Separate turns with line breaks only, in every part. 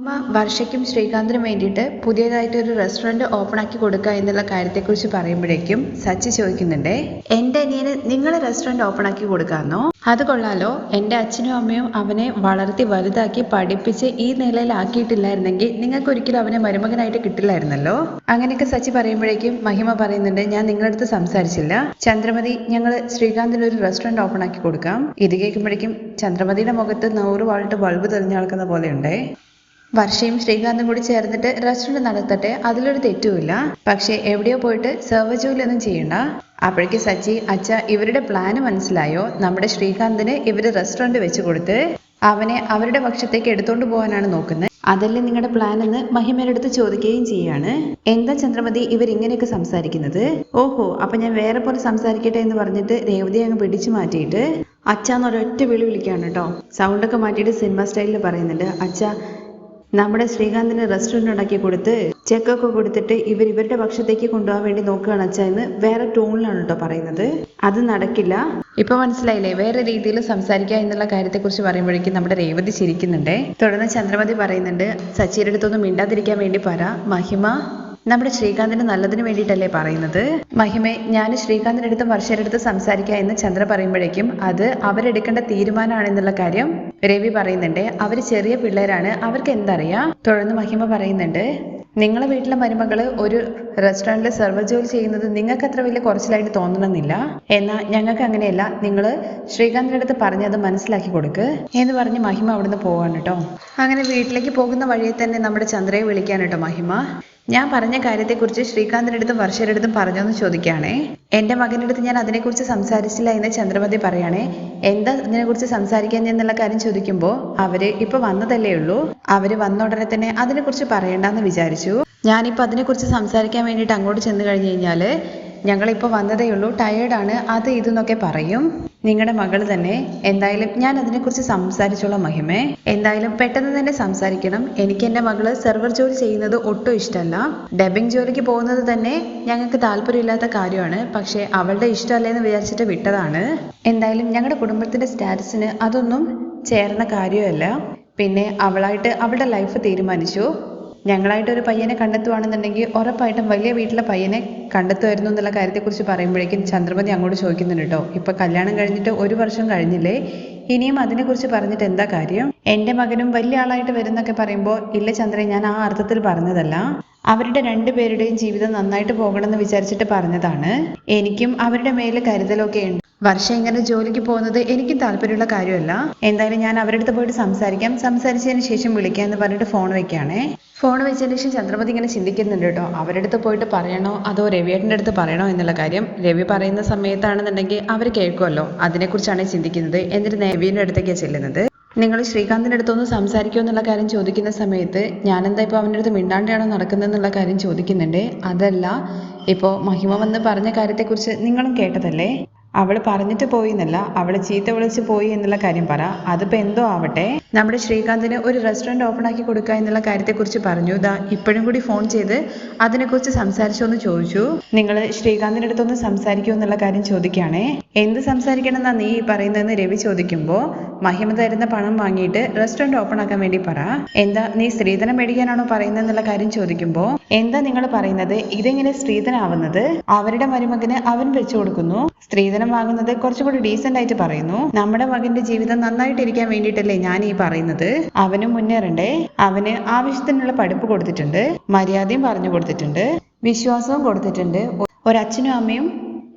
അമ്മ വർഷയ്ക്കും ശ്രീകാന്തിനും വേണ്ടിയിട്ട് പുതിയതായിട്ട് ഒരു റെസ്റ്റോറന്റ് ഓപ്പൺ ആക്കി കൊടുക്കുക എന്നുള്ള കാര്യത്തെക്കുറിച്ച് പറയുമ്പോഴേക്കും സച്ചി ചോദിക്കുന്നുണ്ടേ എന്റെ അനിയന് നിങ്ങൾ റെസ്റ്റോറന്റ് ഓപ്പൺ ആക്കി കൊടുക്കാമെന്നോ അത് കൊള്ളാലോ. എന്റെ അച്ഛനും അമ്മയും അവനെ വളർത്തി വലുതാക്കി പഠിപ്പിച്ച് ഈ നിലയിലാക്കിയിട്ടില്ലായിരുന്നെങ്കിൽ നിങ്ങൾക്ക് ഒരിക്കലും അവനെ മരുമകനായിട്ട് കിട്ടില്ലായിരുന്നല്ലോ? അങ്ങനെയൊക്കെ സച്ചി പറയുമ്പോഴേക്കും മഹിമ പറയുന്നുണ്ട് ഞാൻ നിങ്ങളുടെ അടുത്ത് സംസാരിച്ചില്ല. ചന്ദ്രമതി ഞങ്ങൾ ശ്രീകാന്തിന് ഒരു റെസ്റ്റോറന്റ് ഓപ്പൺ ആക്കി കൊടുക്കാം. ഇത് കേൾക്കുമ്പോഴേക്കും ചന്ദ്രമതിയുടെ മുഖത്ത് നൂറ് വാൾട്ട് ബൾബ് തെളിഞ്ഞു നടക്കുന്ന പോലെയുണ്ടേ. വർഷയും ശ്രീകാന്തും കൂടി ചേർന്നിട്ട് റെസ്റ്റോറന്റ് നടത്തട്ടെ അതിലൊരു തെറ്റുമില്ല. പക്ഷേ എവിടെയോ പോയിട്ട് സെർവ് ജോലിയൊന്നും ചെയ്യണ്ട. അപ്പോഴേക്ക് സച്ചി അച്ഛ ഇവരുടെ പ്ലാന് മനസ്സിലായോ? നമ്മുടെ ശ്രീകാന്തിന് ഇവർ റെസ്റ്റോറന്റ് വെച്ച് കൊടുത്ത് അവനെ അവരുടെ പക്ഷത്തേക്ക് എടുത്തോണ്ട് പോകാനാണ് നോക്കുന്നത് അതല്ലേ നിങ്ങളുടെ പ്ലാൻ എന്ന് മഹിമയുടെ അടുത്ത് ചോദിക്കുകയും ചെയ്യാണ്. എന്താ ചന്ദ്രമതി ഇവർ ഇങ്ങനെയൊക്കെ സംസാരിക്കുന്നത്? ഓഹോ അപ്പൊ ഞാൻ വേറെ പോലെ സംസാരിക്കട്ടെ എന്ന് പറഞ്ഞിട്ട് രേവതി അങ്ങ് പിടിച്ചു മാറ്റിയിട്ട് അച്ഛ എന്നൊരൊറ്റ വിളി വിളിക്കാണ് കേട്ടോ. സൗണ്ടൊക്കെ മാറ്റിയിട്ട് സിനിമ സ്റ്റൈലിൽ പറയുന്നുണ്ട്. അച്ഛ നമ്മുടെ ശ്രീകാന്തിന് റെസ്റ്റോറന്റ് ഉണ്ടാക്കി കൊടുത്ത് ചെക്കൊക്കെ കൊടുത്തിട്ട് ഇവർ ഇവരുടെ പക്ഷത്തേക്ക് കൊണ്ടുപോകാൻ വേണ്ടി നോക്കുകയാണ് അച്ഛാ എന്ന് വേറെ ടോണിലാണ് കേട്ടോ പറയുന്നത്. അത് നടക്കില്ല. ഇപ്പൊ മനസ്സിലായില്ലേ? വേറെ രീതിയിൽ സംസാരിക്കുക എന്നുള്ള കാര്യത്തെക്കുറിച്ച് പറയുമ്പോഴേക്കും നമ്മുടെ രേവതി ചിരിക്കുന്നുണ്ട്. തുടർന്ന് ചന്ദ്രമതി പറയുന്നുണ്ട് സച്ചിയുടെ അടുത്തൊന്നും മിണ്ടാതിരിക്കാൻ വേണ്ടി പറ. മഹിമ നമ്മുടെ ശ്രീകാന്തിന് നല്ലതിന് വേണ്ടിയിട്ടല്ലേ പറയുന്നത്? മഹിമേ ഞാൻ ശ്രീകാന്തിന്റെ അടുത്ത് വർഷയുടെ അടുത്ത് സംസാരിക്കുക എന്ന് ചന്ദ്ര പറയുമ്പോഴേക്കും അത് അവരെടുക്കേണ്ട തീരുമാനമാണെന്നുള്ള കാര്യം രവി പറയുന്നുണ്ട്. അവർ ചെറിയ പിള്ളേരാണ്. അവർക്ക് എന്തറിയാം? തുടർന്ന് മഹിമ പറയുന്നുണ്ട്. നിങ്ങളെ വീട്ടിലെ മരുമകൾ ഒരു റെസ്റ്റോറന്റിൽ സെർവർ ജോലി ചെയ്യുന്നത് നിങ്ങൾക്ക് അത്ര വലിയ കുറച്ചിലായിട്ട് തോന്നണമെന്നില്ല. എന്നാൽ ഞങ്ങൾക്ക് അങ്ങനെയല്ല. നിങ്ങൾ ശ്രീകാന്തിന്റെ അടുത്ത് പറഞ്ഞത് മനസ്സിലാക്കി കൊടുക്ക് എന്ന് പറഞ്ഞ് മഹിമ അവിടുന്ന് പോവാണ് കേട്ടോ. അങ്ങനെ വീട്ടിലേക്ക് പോകുന്ന വഴിയെ തന്നെ നമ്മുടെ ചന്ദ്രയെ വിളിക്കാൻ കേട്ടോ മഹിമ. ഞാൻ പറഞ്ഞ കാര്യത്തെക്കുറിച്ച് ശ്രീകാന്തിന്റെ അടുത്തും വർഷയുടെ അടുത്തും പറഞ്ഞോന്ന് ചോദിക്കുകയാണേ. എന്റെ മകന്റെ അടുത്ത് ഞാൻ അതിനെക്കുറിച്ച് സംസാരിച്ചില്ല എന്ന് ചന്ദ്രമതി പറയണേ എന്താ ഇതിനെക്കുറിച്ച് സംസാരിക്കാൻ എന്നുള്ള കാര്യം ചോദിക്കുമ്പോൾ അവർ ഇപ്പൊ വന്നതല്ലേ ഉള്ളൂ? അവർ വന്ന ഉടനെ തന്നെ അതിനെക്കുറിച്ച് പറയണ്ടെന്ന് വിചാരിച്ചു. ഞാനിപ്പോൾ അതിനെക്കുറിച്ച് സംസാരിക്കാൻ വേണ്ടിയിട്ട് അങ്ങോട്ട് ചെന്ന് കഴിഞ്ഞ് കഴിഞ്ഞാൽ ഞങ്ങളിപ്പോൾ വന്നതേ ഉള്ളൂ. ടയേർഡാണ് അത് ഇതെന്നൊക്കെ പറയും. നിങ്ങളുടെ മകൾ തന്നെ എന്തായാലും ഞാൻ അതിനെക്കുറിച്ച് സംസാരിച്ചോളാം മഹിമേ. എന്തായാലും പെട്ടെന്ന് തന്നെ സംസാരിക്കണം. എനിക്ക് എന്റെ മകൾ സെർവർ ജോലി ചെയ്യുന്നത് ഒട്ടും ഇഷ്ടമല്ല ഡബിങ് ജോലിക്ക് പോകുന്നത് തന്നെ ഞങ്ങൾക്ക് താല്പര്യമില്ലാത്ത കാര്യമാണ്. പക്ഷേ അവളുടെ ഇഷ്ടമല്ലേന്ന് വിചാരിച്ചിട്ട് വിട്ടതാണ്. എന്തായാലും ഞങ്ങളുടെ കുടുംബത്തിന്റെ സ്റ്റാറ്റസിന് അതൊന്നും ചേർന്ന കാര്യമല്ല. പിന്നെ അവളായിട്ട് അവളുടെ ലൈഫ് തീരുമാനിച്ചു. ഞങ്ങളായിട്ട് ഒരു പയ്യനെ കണ്ടെത്തുവാണെന്നുണ്ടെങ്കിൽ ഉറപ്പായിട്ടും വലിയ വീട്ടിലെ പയ്യനെ കണ്ടെത്തുമായിരുന്നു എന്നുള്ള കാര്യത്തെക്കുറിച്ച് പറയുമ്പോഴേക്കും ചന്ദ്രമതി അങ്ങോട്ട് ചോദിക്കുന്നുണ്ട് കേട്ടോ. ഇപ്പൊ കല്യാണം കഴിഞ്ഞിട്ട് ഒരു വർഷം കഴിഞ്ഞില്ലേ? ഇനിയും അതിനെക്കുറിച്ച് പറഞ്ഞിട്ട് എന്താ കാര്യം? എന്റെ മകനും വലിയ ആളായിട്ട് വരുന്നൊക്കെ പറയുമ്പോൾ ഇല്ല ചന്ദ്രൻ ഞാൻ ആ അർത്ഥത്തിൽ പറഞ്ഞതല്ല. അവരുടെ രണ്ടുപേരുടെയും ജീവിതം നന്നായിട്ട് പോകണമെന്ന് വിചാരിച്ചിട്ട് പറഞ്ഞതാണ്. എനിക്കും അവരുടെ മേലെ കരുതലൊക്കെ ഉണ്ട്. വർഷം ഇങ്ങനെ ജോലിക്ക് പോകുന്നത് എനിക്കും താല്പര്യമുള്ള കാര്യമല്ല. എന്തായാലും ഞാൻ അവരുടെ അടുത്ത് പോയിട്ട് സംസാരിക്കാം. സംസാരിച്ചതിന് ശേഷം വിളിക്കാം എന്ന് പറഞ്ഞിട്ട് ഫോൺ വെക്കുകയാണേ. ഫോൺ വെച്ചതിന് ശേഷം ചന്ദ്രമതി ഇങ്ങനെ ചിന്തിക്കുന്നുണ്ട് കേട്ടോ. അവരുടെ അടുത്ത് പോയിട്ട് പറയണോ അതോ രവിയേട്ടന്റെ അടുത്ത് പറയണോ എന്നുള്ള കാര്യം. രവി പറയുന്ന സമയത്താണെന്നുണ്ടെങ്കിൽ അവർ കേൾക്കുമല്ലോ. അതിനെക്കുറിച്ചാണ് ചിന്തിക്കുന്നത്. എന്നിട്ട് രവിയുടെ അടുത്തേക്കാണ് ചെല്ലുന്നത്. നിങ്ങൾ ശ്രീകാന്തിന്റെ അടുത്തൊന്ന് സംസാരിക്കുമോ എന്നുള്ള കാര്യം ചോദിക്കുന്ന സമയത്ത് ഞാനെന്താ ഇപ്പോൾ അവന്റെ അടുത്ത് മിണ്ടാണ്ടാണോ നടക്കുന്നതെന്നുള്ള കാര്യം ചോദിക്കുന്നുണ്ട്. അതല്ല ഇപ്പോൾ മഹിമ വന്ന് പറഞ്ഞ കാര്യത്തെക്കുറിച്ച് നിങ്ങളും കേട്ടതല്ലേ? അവൾ പറഞ്ഞിട്ട് പോയി എന്നല്ല അവൾ ചീത്ത വിളിച്ച് പോയി എന്നുള്ള കാര്യം പറ. അതിപ്പോ എന്തോ ആവട്ടെ? നമ്മുടെ ശ്രീകാന്തിന് ഒരു റെസ്റ്റോറന്റ് ഓപ്പൺ ആക്കി കൊടുക്കുക എന്നുള്ള കാര്യത്തെക്കുറിച്ച് പറഞ്ഞു. ദാ ഇപ്പോഴും കൂടി ഫോൺ ചെയ്ത് അതിനെക്കുറിച്ച് സംസാരിച്ചോ എന്ന് ചോദിച്ചു. നിങ്ങൾ ശ്രീകാന്തിന്റെ അടുത്തൊന്ന് സംസാരിക്കുമോ എന്നുള്ള കാര്യം ചോദിക്കുകയാണേ. എന്ത് സംസാരിക്കണം എന്നാ നീ പറയുന്നതെന്ന് രവി ചോദിക്കുമ്പോൾ മഹിമ തരുന്ന പണം വാങ്ങിയിട്ട് റെസ്റ്റോറന്റ് ഓപ്പൺ ആക്കാൻ വേണ്ടി പറ. എന്താ നീ സ്ത്രീധനം മേടിക്കാനാണോ പറയുന്നത് എന്നുള്ള കാര്യം ചോദിക്കുമ്പോൾ എന്താ നിങ്ങൾ പറയുന്നത്? ഇതെങ്ങനെ സ്ത്രീധനാവുന്നത്? അവരുടെ മരുമകന് അവൻ വെച്ചു കൊടുക്കുന്നു. സ്ത്രീധനം വാങ്ങുന്നത് കുറച്ചുകൂടി ഡീസന്റ് ആയിട്ട് പറയുന്നു. നമ്മുടെ മകന്റെ ജീവിതം നന്നായിട്ടിരിക്കാൻ വേണ്ടിയിട്ടല്ലേ ഞാൻ ഈ പറയുന്നത്. അവനും മുന്നേറണ്ടേ അവന് ആവശ്യത്തിനുള്ള പഠിപ്പ് കൊടുത്തിട്ടുണ്ട് മര്യാദയും പറഞ്ഞു കൊടുത്തിട്ടുണ്ട് വിശ്വാസവും കൊടുത്തിട്ടുണ്ട്. ഒരച്ഛനും അമ്മയും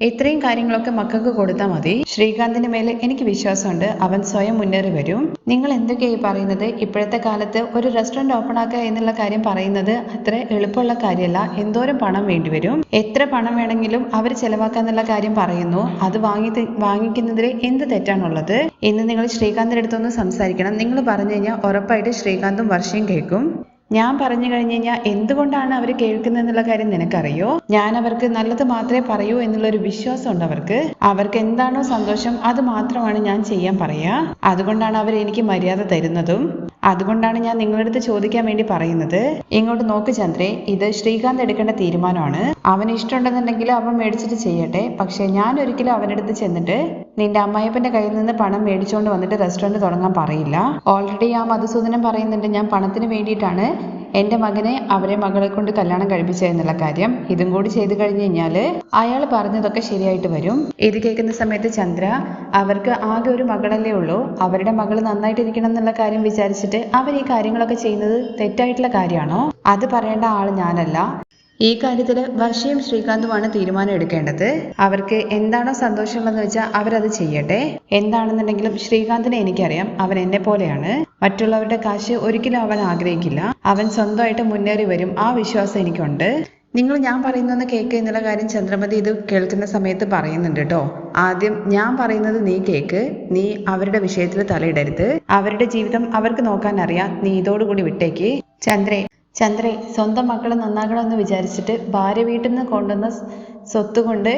ഇത്രയും കാര്യങ്ങളൊക്കെ മക്കൾക്ക് കൊടുത്താൽ മതി. ശ്രീകാന്തിന്റെ മേലെ എനിക്ക് വിശ്വാസമുണ്ട്. അവൻ സ്വയം മുന്നേറി വരും. നിങ്ങൾ എന്തൊക്കെയായി പറയുന്നത്? ഇപ്പോഴത്തെ കാലത്ത് ഒരു റെസ്റ്റോറന്റ് ഓപ്പൺ ആക്കുക എന്നുള്ള കാര്യം പറയുന്നത് അത്ര എളുപ്പമുള്ള കാര്യമല്ല. എന്തോരം പണം വേണ്ടിവരും എത്ര പണം വേണമെങ്കിലും അവർ ചെലവാക്കാന്നുള്ള കാര്യം പറയുന്നു. അത് വാങ്ങി വാങ്ങിക്കുന്നതിൽ എന്ത് തെറ്റാണുള്ളത്? ഇന്ന് നിങ്ങൾ ശ്രീകാന്തിന്റെ അടുത്തൊന്ന് സംസാരിക്കണം. നിങ്ങൾ പറഞ്ഞു കഴിഞ്ഞാൽ ഉറപ്പായിട്ട് ശ്രീകാന്തും വർഷയും കേൾക്കും. ഞാൻ പറഞ്ഞു കഴിഞ്ഞു കഴിഞ്ഞാൽ എന്തുകൊണ്ടാണ് അവർ കേൾക്കുന്നതെന്നുള്ള കാര്യം നിനക്കറിയോ? ഞാൻ അവർക്ക് നല്ലത് മാത്രമേ പറയൂ എന്നുള്ള ഒരു വിശ്വാസം ഉണ്ട് അവർക്ക്. അവർക്ക് എന്താണോ സന്തോഷം അത് മാത്രമാണ് ഞാൻ ചെയ്യാൻ പറയാ. അതുകൊണ്ടാണ് അവർ എനിക്ക് മര്യാദ തരുന്നതും. അതുകൊണ്ടാണ് ഞാൻ നിങ്ങളുടെ അടുത്ത് ചോദിക്കാൻ വേണ്ടി പറയുന്നത്. ഇങ്ങോട്ട് നോക്ക് ചന്ദ്രേ ഇത് ശ്രീകാന്ത് എടുക്കേണ്ട തീരുമാനമാണ്. അവന് ഇഷ്ടമുണ്ടെന്നുണ്ടെങ്കിൽ അവൻ മേടിച്ചിട്ട് ചെയ്യട്ടെ. പക്ഷേ ഞാൻ ഒരിക്കലും അവന്റെ അടുത്ത് ചെന്നിട്ട് നിന്റെ അമ്മായിപ്പന്റെ കയ്യിൽ നിന്ന് പണം മേടിച്ചുകൊണ്ട് വന്നിട്ട് റെസ്റ്റോറന്റ് തുടങ്ങാൻ പറയില്ല. ഓൾറെഡി ആ മധുസൂദനം പറയുന്നുണ്ട് ഞാൻ പണത്തിന് വേണ്ടിയിട്ടാണ് എന്റെ മകനെ അവരെ മകളെ കൊണ്ട് കല്യാണം കഴിപ്പിച്ചതെന്നുള്ള കാര്യം ഇതും കൂടി ചെയ്തു കഴിഞ്ഞു കഴിഞ്ഞാൽ അയാൾ പറഞ്ഞതൊക്കെ ശരിയായിട്ട് വരും. ഇത് കേൾക്കുന്ന സമയത്ത് ചന്ദ്ര അവർക്ക് ആകെ ഒരു മകളല്ലേ ഉള്ളൂ. അവരുടെ മകൾ നന്നായിട്ടിരിക്കണം എന്നുള്ള കാര്യം വിചാരിച്ചിട്ട് അവർ ഈ കാര്യങ്ങളൊക്കെ ചെയ്യുന്നത് തെറ്റായിട്ടുള്ള കാര്യമാണോ? അത് പറയേണ്ട ആൾ ഞാനല്ല. ഈ കാര്യത്തിൽ വർഷയും ശ്രീകാന്തുമാണ് തീരുമാനം എടുക്കേണ്ടത്. അവർക്ക് എന്താണോ സന്തോഷമുള്ളതെന്ന് വെച്ചാൽ അവരത് ചെയ്യട്ടെ. എന്താണെന്നുണ്ടെങ്കിലും ശ്രീകാന്തിനെ എനിക്കറിയാം. അവൻ എന്നെ പോലെയാണ്. മറ്റുള്ളവരുടെ കാശ് ഒരിക്കലും അവൻ ആഗ്രഹിക്കില്ല. അവൻ സ്വന്തമായിട്ട് മുന്നേറി വരും. ആ വിശ്വാസം എനിക്കുണ്ട്. നിങ്ങൾ ഞാൻ പറയുന്നതെന്ന് കേക്ക് എന്നുള്ള കാര്യം ചന്ദ്രമതി ഇത് കേൾക്കുന്ന സമയത്ത് പറയുന്നുണ്ട് കേട്ടോ. ആദ്യം ഞാൻ പറയുന്നത് നീ കേക്ക്. നീ അവരുടെ വിഷയത്തിൽ തലയിടരുത്. അവരുടെ ജീവിതം അവർക്ക് നോക്കാൻ അറിയാം. നീ ഇതോടുകൂടി വിട്ടേക്ക്. ചന്ദ്രേ ചന്ദ്രേ സ്വന്തം മക്കളെ നന്നാകണമെന്ന് വിചാരിച്ചിട്ട് ഭാര്യ വീട്ടിൽ നിന്ന് കൊണ്ടുവന്ന സ്വത്ത് കൊണ്ട്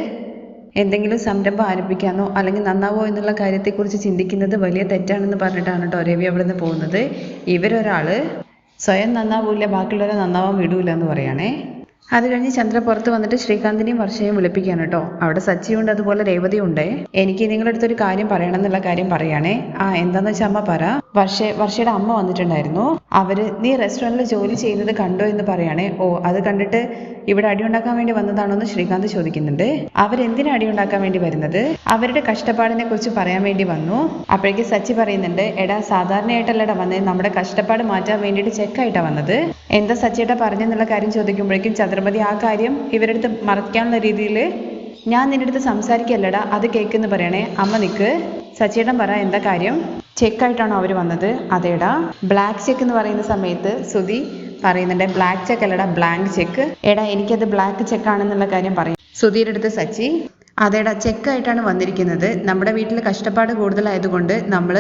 എന്തെങ്കിലും സംരംഭം ആരംഭിക്കാനോ അല്ലെങ്കിൽ നന്നാവോ എന്നുള്ള കാര്യത്തെക്കുറിച്ച് ചിന്തിക്കുന്നത് വലിയ തെറ്റാണെന്ന് പറഞ്ഞിട്ടാണ് കേട്ടോ രവി അവിടെ നിന്ന് പോകുന്നത്. ഇവരൊരാൾ സ്വയം നന്നാവൂല ബാക്കിയുള്ളവരെ നന്നാവാൻ വിടൂല എന്ന് പറയുകയാണേ. അത് കഴിഞ്ഞ് ചന്ദ്ര പുറത്ത് വന്നിട്ട് ശ്രീകാന്തിനെയും വർഷയും വിളിപ്പിക്കാണ് കേട്ടോ. അവിടെ സച്ചിയുണ്ട് അതുപോലെ രേവതിയുണ്ട്. എനിക്ക് നിങ്ങളുടെ അടുത്തൊരു കാര്യം പറയണം എന്നുള്ള കാര്യം പറയണേ. ആ എന്താന്ന് വെച്ചാൽ അമ്മ പറ. വർഷ വർഷയുടെ അമ്മ വന്നിട്ടുണ്ടായിരുന്നു. അവർ നീ റെസ്റ്റോറന്റിൽ ജോലി ചെയ്യുന്നത് കണ്ടോ എന്ന് പറയണേ. ഓ അത് കണ്ടിട്ട് ഇവിടെ അടി ഉണ്ടാക്കാൻ വേണ്ടി വന്നതാണോ എന്ന് ശ്രീകാന്ത് ചോദിക്കുന്നുണ്ട്. അവരെന്തിനാ അടിയുണ്ടാക്കാൻ വേണ്ടി വരുന്നത്? അവരുടെ കഷ്ടപ്പാടിനെ കുറിച്ച് പറയാൻ വേണ്ടി വന്നു. അപ്പോഴേക്ക് സച്ചി പറയുന്നുണ്ട് എടാ സാധാരണയായിട്ടല്ലടാ വന്നത് നമ്മുടെ കഷ്ടപ്പാട് മാറ്റാൻ വേണ്ടിയിട്ട് ചെക്കായിട്ടാ വന്നത്. എന്താ സച്ചിയേട്ടാ പറഞ്ഞെന്നുള്ള കാര്യം ചോദിക്കുമ്പോഴേക്കും ചന്ദ്രമതി ആ കാര്യം ഇവരടുത്ത് മറയ്ക്കാനുള്ള രീതിയിൽ ഞാൻ നിന്റെ അടുത്ത് സംസാരിക്കല്ലടാ അത് കേൾക്കുന്നു പറയണേ. അമ്മ നിക്ക് സച്ചിയേട്ടൻ പറ എന്താ കാര്യം? ചെക്കായിട്ടാണോ അവർ വന്നത്? അതേടാ. ബ്ലാക്ക് ചെക്ക് എന്ന് പറയുന്ന സമയത്ത് സുധി പറയുന്നുണ്ട് ബ്ലാക്ക് ചെക്ക് അല്ലടാ ബ്ലാങ്ക് ചെക്ക് എടാ എനിക്കത് ബ്ലാക്ക് ചെക്ക് ആണെന്നുള്ള കാര്യം പറയും. സുധീരുടെ അടുത്ത് സച്ചി അതേടാ ചെക്കായിട്ടാണ് വന്നിരിക്കുന്നത്. നമ്മുടെ വീട്ടിൽ കഷ്ടപ്പാട് കൂടുതലായതുകൊണ്ട് നമ്മൾ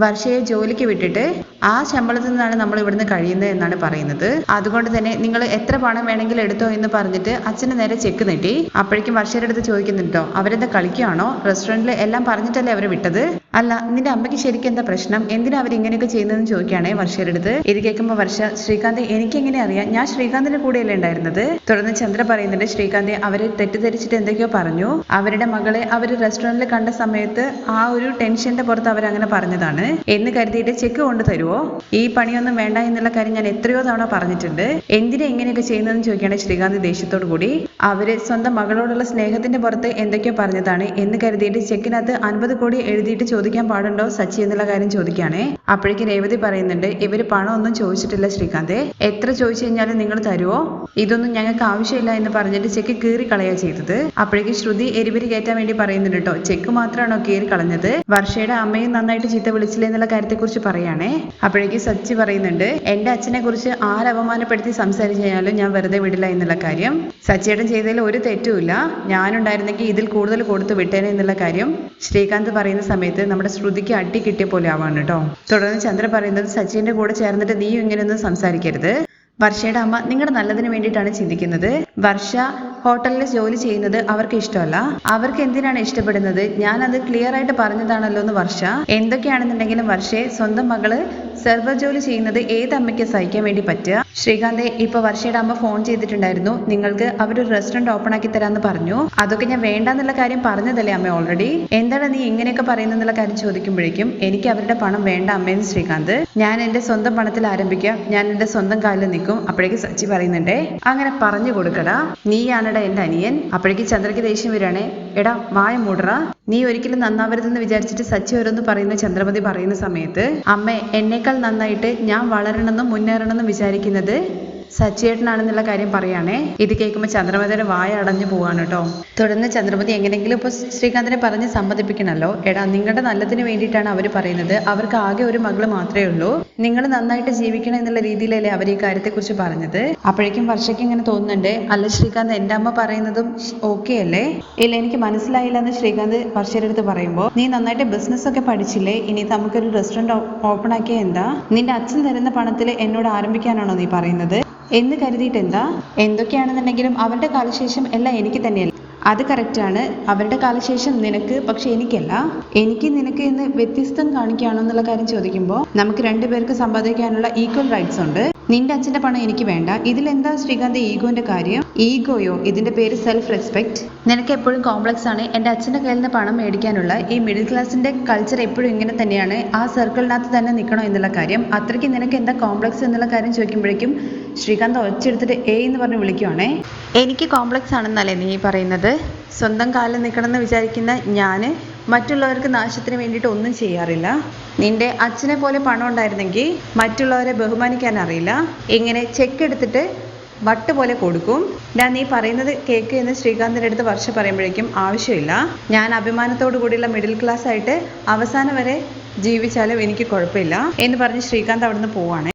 വർഷയെ ജോലിക്ക് വിട്ടിട്ട് ആ ശമ്പളത്തിൽ നിന്നാണ് നമ്മൾ ഇവിടുന്ന് കഴിയുന്നത് എന്നാണ് പറയുന്നത്. അതുകൊണ്ട് തന്നെ നിങ്ങൾ എത്ര പണം വേണമെങ്കിലും എടുത്തോ എന്ന് പറഞ്ഞിട്ട് അച്ഛന് നേരെ ചെക്ക് നീട്ടി. അപ്പോഴേക്കും വർഷയുടെ അടുത്ത് ചോദിക്കുന്നുണ്ടോ അവരെന്താ കളിക്കുകയാണോ? റെസ്റ്റോറന്റിൽ എല്ലാം പറഞ്ഞിട്ടല്ലേ അവരെ വിട്ടത്? അല്ല നിന്റെ അമ്മയ്ക്ക് ശരിക്കും എന്താ പ്രശ്നം? എന്തിനാ അവർ ഇങ്ങനെയൊക്കെ ചെയ്യുന്നതെന്ന് ചോദിക്കുകയാണേ വർഷയുടെ അടുത്ത്. ഇത് കേൾക്കുമ്പോൾ വർഷ ശ്രീകാന്ത് എനിക്ക് എങ്ങനെ അറിയാം? ഞാൻ ശ്രീകാന്തിന്റെ കൂടെയല്ലേ ഉണ്ടായിരുന്നത്? തുടർന്ന് ചന്ദ്ര പറയുന്നുണ്ട് ശ്രീകാന്ത് അവരെ തെറ്റിദ്ധരിച്ചിട്ട് എന്തൊക്കെയോ പറഞ്ഞു. അവരുടെ മകളെ അവർ റെസ്റ്റോറന്റിൽ കണ്ട സമയത്ത് ആ ഒരു ടെൻഷന്റെ പുറത്ത് അവരങ്ങനെ അങ്ങനെ എന്ന് കരുതിയിട്ട് ചെക്ക് കൊണ്ട് തരുമോ ഈ പണിയൊന്നും വേണ്ട എന്നുള്ള കാര്യം ഞാൻ എത്രയോ തവണ പറഞ്ഞിട്ടുണ്ട്. എന്തിനാ ഇങ്ങനെയൊക്കെ ചെയ്യുന്നതെന്ന് ചോദിക്കുകയാണ് ശ്രീകാന്ത് ദേഷ്യത്തോടു കൂടി. അവർ സ്വന്തം മകളോടുള്ള സ്നേഹത്തിന്റെ പുറത്ത് എന്തൊക്കെയോ പറഞ്ഞതാണ്. എന്ന് കരുതിയിട്ട് ചെക്കിനകത്ത് അൻപത് കോടി എഴുതിയിട്ട് ചോദിക്കാൻ പാടുണ്ടോ സച്ചി എന്നുള്ള കാര്യം ചോദിക്കുകയാണേ. അപ്പോഴേക്ക് രേവതി പറയുന്നുണ്ട് ഇവർ പണം ഒന്നും ചോദിച്ചിട്ടില്ല ശ്രീകാന്ത്. എത്ര ചോദിച്ചു കഴിഞ്ഞാലും നിങ്ങൾ തരുമോ ഇതൊന്നും ഞങ്ങൾക്ക് ആവശ്യമില്ല എന്ന് പറഞ്ഞിട്ട് ചെക്ക് കീറി കളയാ ചെയ്തത്. അപ്പോഴേക്ക് ശ്രുതി എരിപരി കയറ്റാൻ വേണ്ടി പറയുന്നുണ്ട് കേട്ടോ ചെക്ക് മാത്രമാണോ കീറി കളഞ്ഞത് വർഷയുടെ അമ്മയും നന്നായിട്ട് ചീത്ത വിളിച്ചില്ല എന്നുള്ള കാര്യത്തെക്കുറിച്ച് പറയുകയാണേ. അപ്പോഴേക്ക് സച്ചി പറയുന്നുണ്ട് എന്റെ അച്ഛനെ കുറിച്ച് ആരവമാനപ്പെടുത്തി സംസാരിച്ചു കഴിഞ്ഞാലും ഞാൻ വെറുതെ വിടില്ല എന്നുള്ള കാര്യം. സച്ചിയേട്ടൻ ചെയ്തതിൽ ഒരു തെറ്റുമില്ല ഞാനുണ്ടായിരുന്നെങ്കിൽ ഇതിൽ കൂടുതൽ കൊടുത്തു വിട്ടേനെ എന്നുള്ള കാര്യം. ശ്രീകാന്ത് പറയുന്ന സമയത്ത് നമ്മുടെ ശ്രുതിക്ക് അട്ടി കിട്ടിയ പോലെ ആവാണ് കേട്ടോ. തുടർന്ന് ചന്ദ്ര പറയുന്നത് സച്ചിന്റെ കൂടെ ചേർന്നിട്ട് നീ ഇങ്ങനെയൊന്നും സംസാരിക്കരുത്. വർഷയുടെ അമ്മ നിങ്ങളുടെ നല്ലതിന് വേണ്ടിയിട്ടാണ് ചിന്തിക്കുന്നത്. വർഷ ഹോട്ടലിൽ ജോലി ചെയ്യുന്നത് അവർക്ക് ഇഷ്ടമല്ല. അവർക്ക് എന്തിനാണ് ഇഷ്ടപ്പെടുന്നത്? ഞാൻ അത് ക്ലിയർ ആയിട്ട് പറഞ്ഞതാണല്ലോ എന്ന് വർഷ. എന്തൊക്കെയാണെന്നുണ്ടെങ്കിലും വർഷയെ സ്വന്തം മകൾ സെർവർ ജോലി ചെയ്യുന്നത് ഏത് അമ്മയ്ക്ക് സഹിക്കാൻ വേണ്ടി പറ്റുക? ശ്രീകാന്തെ ഇപ്പൊ വർഷയുടെ അമ്മ ഫോൺ ചെയ്തിട്ടുണ്ടായിരുന്നു. നിങ്ങൾക്ക് അവരൊരു റെസ്റ്റോറന്റ് ഓപ്പൺ ആക്കി തരാന്ന് പറഞ്ഞു. അതൊക്കെ ഞാൻ വേണ്ടാന്നുള്ള കാര്യം പറഞ്ഞതല്ലേ അമ്മ ഓൾറെഡി എന്താണ് നീ ഇങ്ങനെയൊക്കെ പറയുന്നെന്നുള്ള കാര്യം ചോദിക്കുമ്പോഴേക്കും എനിക്ക് അവരുടെ പണം വേണ്ട അമ്മയെന്ന് ശ്രീകാന്ത്. ഞാൻ എന്റെ സ്വന്തം പണത്തിൽ ആരംഭിക്കാം. ഞാൻ എന്റെ സ്വന്തം കാലിൽ അപ്പോഴേക്ക് സച്ചി പറയുന്നുണ്ടേ അങ്ങനെ പറഞ്ഞു കൊടുക്കടാ. നീയാണടാ എന്റെ അനിയൻ. അപ്പോഴേക്ക് ചന്ദ്രയ്ക്ക് ദേഷ്യം വരികയാണേ. എടാ വായ മൂടറ. നീ ഒരിക്കലും നന്നാവരുതെന്ന് വിചാരിച്ചിട്ട് സച്ചി ഓരോന്ന് പറയുന്ന ചന്ദ്രമതി പറയുന്ന സമയത്ത് അമ്മേ എന്നേക്കാൾ നന്നായിട്ട് ഞാൻ വളരണമെന്നും മുന്നേറണമെന്നും വിചാരിക്കുന്നത് സച്ചിയേട്ടനാണെന്നുള്ള കാര്യം പറയുകയാണേ. ഇത് കേൾക്കുമ്പോൾ ചന്ദ്രമതിയുടെ വായ അടഞ്ഞു പോവാണ് കേട്ടോ. തുടർന്ന് ചന്ദ്രമതി എങ്ങനെയെങ്കിലും ഇപ്പോൾ ശ്രീകാന്തിനെ പറഞ്ഞ് സമ്മതിപ്പിക്കണല്ലോ. എടാ നിങ്ങളുടെ നല്ലതിന് വേണ്ടിയിട്ടാണ് അവർ പറയുന്നത്. അവർക്ക് ആകെ ഒരു മകൾ മാത്രമേ ഉള്ളൂ. നിങ്ങൾ നന്നായിട്ട് ജീവിക്കണം എന്നുള്ള രീതിയിലല്ലേ അവർ ഈ കാര്യത്തെക്കുറിച്ച് പറഞ്ഞത്. അപ്പോഴേക്കും വർഷയ്ക്ക് ഇങ്ങനെ തോന്നുന്നുണ്ട്. അല്ല ശ്രീകാന്ത് എന്റെ അമ്മ പറയുന്നതും ഓക്കെ അല്ലേ? ഇല്ല എനിക്ക് മനസ്സിലായില്ല എന്ന് ശ്രീകാന്ത് വർഷയുടെ അടുത്ത് പറയുമ്പോൾ നീ നന്നായിട്ട് ബിസിനസ് ഒക്കെ പഠിച്ചില്ലേ? ഇനി നമുക്കൊരു റെസ്റ്റോറന്റ് ഓപ്പൺ ആക്കിയ എന്താ? നിന്റെ അച്ഛൻ തരുന്ന പണത്തിൽ എന്നോട് ആരംഭിക്കാനാണോ നീ പറയുന്നത്? എന്ന് കരുതിയിട്ട് എന്താ എന്തൊക്കെയാണെന്നുണ്ടെങ്കിലും അവരുടെ കാലശേഷം എല്ലാം എനിക്ക് തന്നെയല്ല. അത് കറക്റ്റാണ്. അവരുടെ കാലശേഷം നിനക്ക് പക്ഷെ എനിക്കല്ല. എനിക്ക് നിനക്ക് എന്ന് വ്യത്യസ്തം കാണിക്കുകയാണോ എന്നുള്ള കാര്യം ചോദിക്കുമ്പോൾ നമുക്ക് രണ്ടുപേർക്ക് സമ്പാദിക്കാനുള്ള ഈക്വൽ റൈറ്റ്സ് ഉണ്ട്. നിന്റെ അച്ഛന്റെ പണം എനിക്ക് വേണ്ട. ഇതിലെന്താ ശ്രീകാന്ത് ഈഗോന്റെ കാര്യം? ഈഗോയോ? ഇതിന്റെ പേര് സെൽഫ് റെസ്പെക്ട് നിനക്ക് എപ്പോഴും കോംപ്ലക്സ് ആണ്. എന്റെ അച്ഛന്റെ കയ്യിൽ നിന്ന് പണം മേടിക്കാനുള്ള ഈ മിഡിൽ ക്ലാസിന്റെ കൾച്ചർ എപ്പോഴും ഇങ്ങനെ തന്നെയാണ്. ആ സർക്കിളിനകത്ത് തന്നെ നിൽക്കണോ എന്നുള്ള കാര്യം. അത്രയ്ക്ക് നിനക്ക് എന്താ കോംപ്ലക്സ് എന്നുള്ള കാര്യം ചോദിക്കുമ്പോഴേക്കും ശ്രീകാന്ത് ഒച്ചെടുത്തിട്ട് എ എന്ന് പറഞ്ഞ് വിളിക്കുവാണേ. എനിക്ക് കോംപ്ലക്സ് ആണെന്നല്ലേ നീ പറയുന്നത്? സ്വന്തം കാലിൽ നിൽക്കണമെന്ന് വിചാരിക്കുന്ന ഞാൻ മറ്റുള്ളവർക്ക് നാശത്തിന് വേണ്ടിയിട്ട് ഒന്നും ചെയ്യാറില്ല. നിന്റെ അച്ഛനെ പോലെ പണം ഉണ്ടായിരുന്നെങ്കിൽ മറ്റുള്ളവരെ ബഹുമാനിക്കാൻ അറിയില്ല. ഇങ്ങനെ ചെക്ക് എടുത്തിട്ട് വട്ട് പോലെ കൊടുക്കും. ഞാൻ നീ പറയുന്നത് കേക്ക് എന്ന് ശ്രീകാന്തിന്റെ അടുത്ത് വർഷ പറയുമ്പോഴേക്കും ആവശ്യമില്ല. ഞാൻ അഭിമാനത്തോടു കൂടിയുള്ള മിഡിൽ ക്ലാസ് ആയിട്ട് അവസാനം വരെ ജീവിച്ചാലും എനിക്ക് കുഴപ്പമില്ല എന്ന് പറഞ്ഞ് ശ്രീകാന്ത് അവിടുന്ന് പോവാണ്.